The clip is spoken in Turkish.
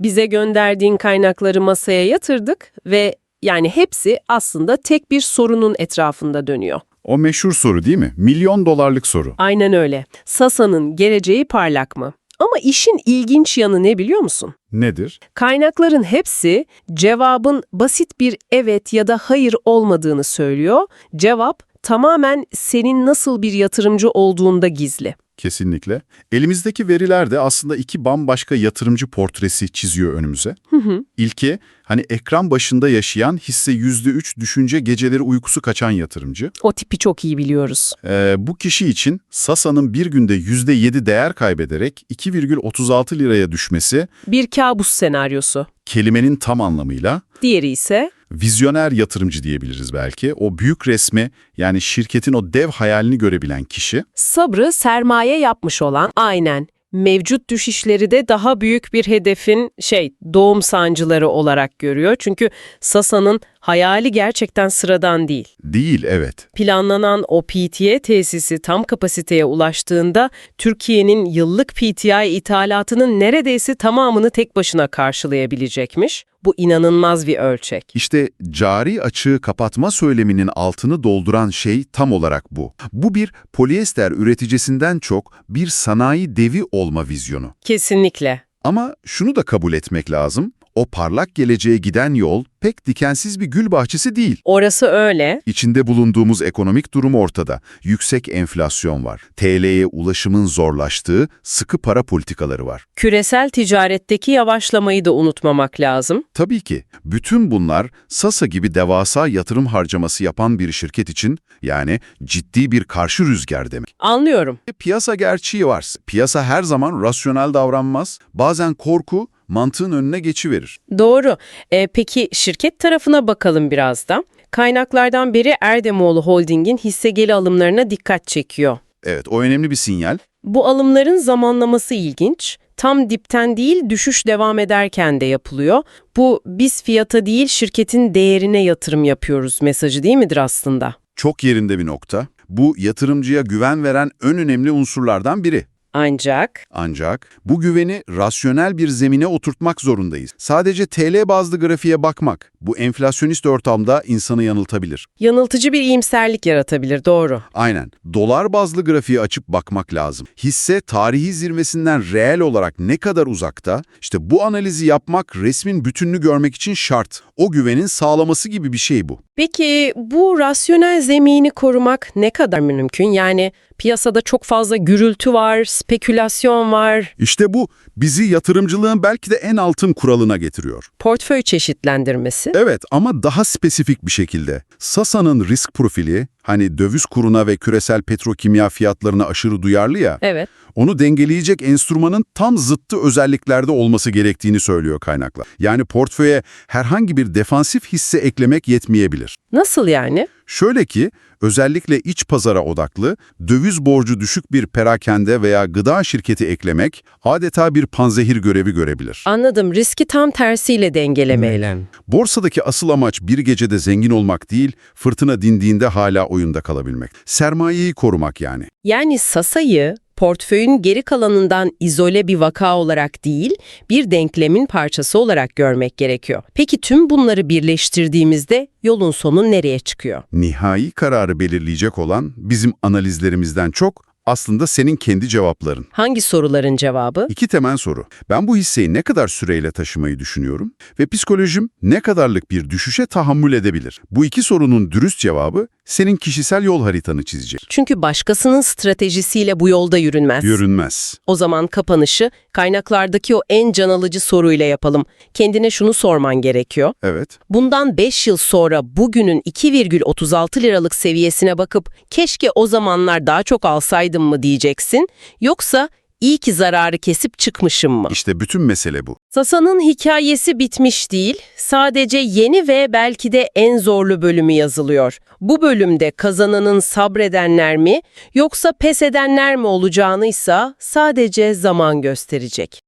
Bize gönderdiğin kaynakları masaya yatırdık ve yani hepsi aslında tek bir sorunun etrafında dönüyor. O meşhur soru değil mi? Milyon dolarlık soru. Aynen öyle. Sasa'nın geleceği parlak mı? Ama işin ilginç yanı ne biliyor musun? Nedir? Kaynakların hepsi cevabın basit bir evet ya da hayır olmadığını söylüyor. Cevap tamamen senin nasıl bir yatırımcı olduğunda gizli. Kesinlikle. Elimizdeki veriler de aslında iki bambaşka yatırımcı portresi çiziyor önümüze. Hı hı. İlki, hani ekran başında yaşayan hisse %3 düşünce geceleri uykusu kaçan yatırımcı. O tipi çok iyi biliyoruz. Ee, bu kişi için Sasa'nın bir günde %7 değer kaybederek 2,36 liraya düşmesi Bir kabus senaryosu. kelimenin tam anlamıyla Diğeri ise vizyoner yatırımcı diyebiliriz belki. O büyük resmi yani şirketin o dev hayalini görebilen kişi. sabrı sermaye yapmış olan aynen mevcut düşüşleri de daha büyük bir hedefin şey doğum sancıları olarak görüyor. Çünkü Sasa'nın hayali gerçekten sıradan değil. Değil evet. Planlanan o PTA tesisi tam kapasiteye ulaştığında Türkiye'nin yıllık PTI ithalatının neredeyse tamamını tek başına karşılayabilecekmiş. Bu inanılmaz bir ölçek. İşte cari açığı kapatma söyleminin altını dolduran şey tam olarak bu. Bu bir polyester üreticisinden çok bir sanayi devi olma vizyonu. Kesinlikle. Ama şunu da kabul etmek lazım. O parlak geleceğe giden yol pek dikensiz bir gül bahçesi değil. Orası öyle. İçinde bulunduğumuz ekonomik durum ortada. Yüksek enflasyon var. TL'ye ulaşımın zorlaştığı sıkı para politikaları var. Küresel ticaretteki yavaşlamayı da unutmamak lazım. Tabii ki bütün bunlar Sasa gibi devasa yatırım harcaması yapan bir şirket için yani ciddi bir karşı rüzgar demek. Anlıyorum. Piyasa gerçeği var. Piyasa her zaman rasyonel davranmaz. Bazen korku mantığın önüne geçiverir. Doğru. E, peki şirket tarafına bakalım biraz da. Kaynaklardan biri Erdemoğlu Holding'in hisse geri alımlarına dikkat çekiyor. Evet o önemli bir sinyal. Bu alımların zamanlaması ilginç. Tam dipten değil, düşüş devam ederken de yapılıyor. Bu biz fiyata değil, şirketin değerine yatırım yapıyoruz mesajı değil midir aslında? Çok yerinde bir nokta. Bu yatırımcıya güven veren en önemli unsurlardan biri. Ancak Ancak bu güveni rasyonel bir zemine oturtmak zorundayız. Sadece TL bazlı grafiğe bakmak bu enflasyonist ortamda insanı yanıltabilir. yanıltıcı bir iyimserlik yaratabilir, doğru. Aynen. Dolar bazlı grafiği açıp bakmak lazım. Hisse tarihi zirvesinden reel olarak ne kadar uzakta? İşte bu analizi yapmak resmin bütününü görmek için şart. O güvenin sağlaması gibi bir şey bu. Peki bu rasyonel zemini korumak ne kadar mümkün? Yani piyasada çok fazla gürültü var, spekülasyon var, İşte bu bizi yatırımcılığın belki de en altın kuralına getiriyor. portföy çeşitlendirmesi. Evet ama daha spesifik bir şekilde. Sasa'nın risk profili, hani döviz kuruna ve küresel petrokimya fiyatlarına aşırı duyarlı ya, Evet. onu dengeleyecek enstrümanın tam zıttı özelliklerde olması gerektiğini söylüyor kaynaklar. Yani portföye herhangi bir defansif hisse eklemek yetmeyebilir. Nasıl yani? Şöyle ki, özellikle iç pazara odaklı, döviz borcu düşük bir perakende veya gıda şirketi eklemek adeta bir panzehir görevi görebilir. Anladım. Riski tam tersiyle dengelemeyle. Borsadaki asıl amaç bir gecede zengin olmak değil, fırtına dindiğinde hala oyunda kalabilmek. Sermayeyi korumak yani. Yani Sasa'yı portföyün geri kalanından izole bir vaka olarak değil, bir denklemin parçası olarak görmek gerekiyor. Peki tüm bunları birleştirdiğimizde yolun sonu nereye çıkıyor? Nihai kararı belirleyecek olan bizim analizlerimizden çok aslında senin kendi cevapların. Hangi soruların cevabı? İki temel soru. Ben bu hisseyi ne kadar süreyle taşımayı düşünüyorum ve psikolojim ne kadarlık bir düşüşe tahammül edebilir? Bu iki sorunun dürüst cevabı senin kişisel yol haritanı çizecek. Çünkü başkasının stratejisiyle bu yolda yürünmez. Yürünmez. O zaman kapanışı kaynaklardaki o en can alıcı soruyla yapalım. Kendine şunu sorman gerekiyor. Evet. Bundan 5 yıl sonra bugünün 2,36 liralık seviyesine bakıp keşke o zamanlar daha çok alsaydım mı diyeceksin. Yoksa iyi ki zararı kesip çıkmışım mı? İşte bütün mesele bu. Sasa'nın hikayesi bitmiş değil, sadece yeni ve belki de en zorlu bölümü yazılıyor. Bu bölümde kazananın sabredenler mi yoksa pes edenler mi olacağını ise sadece zaman gösterecek.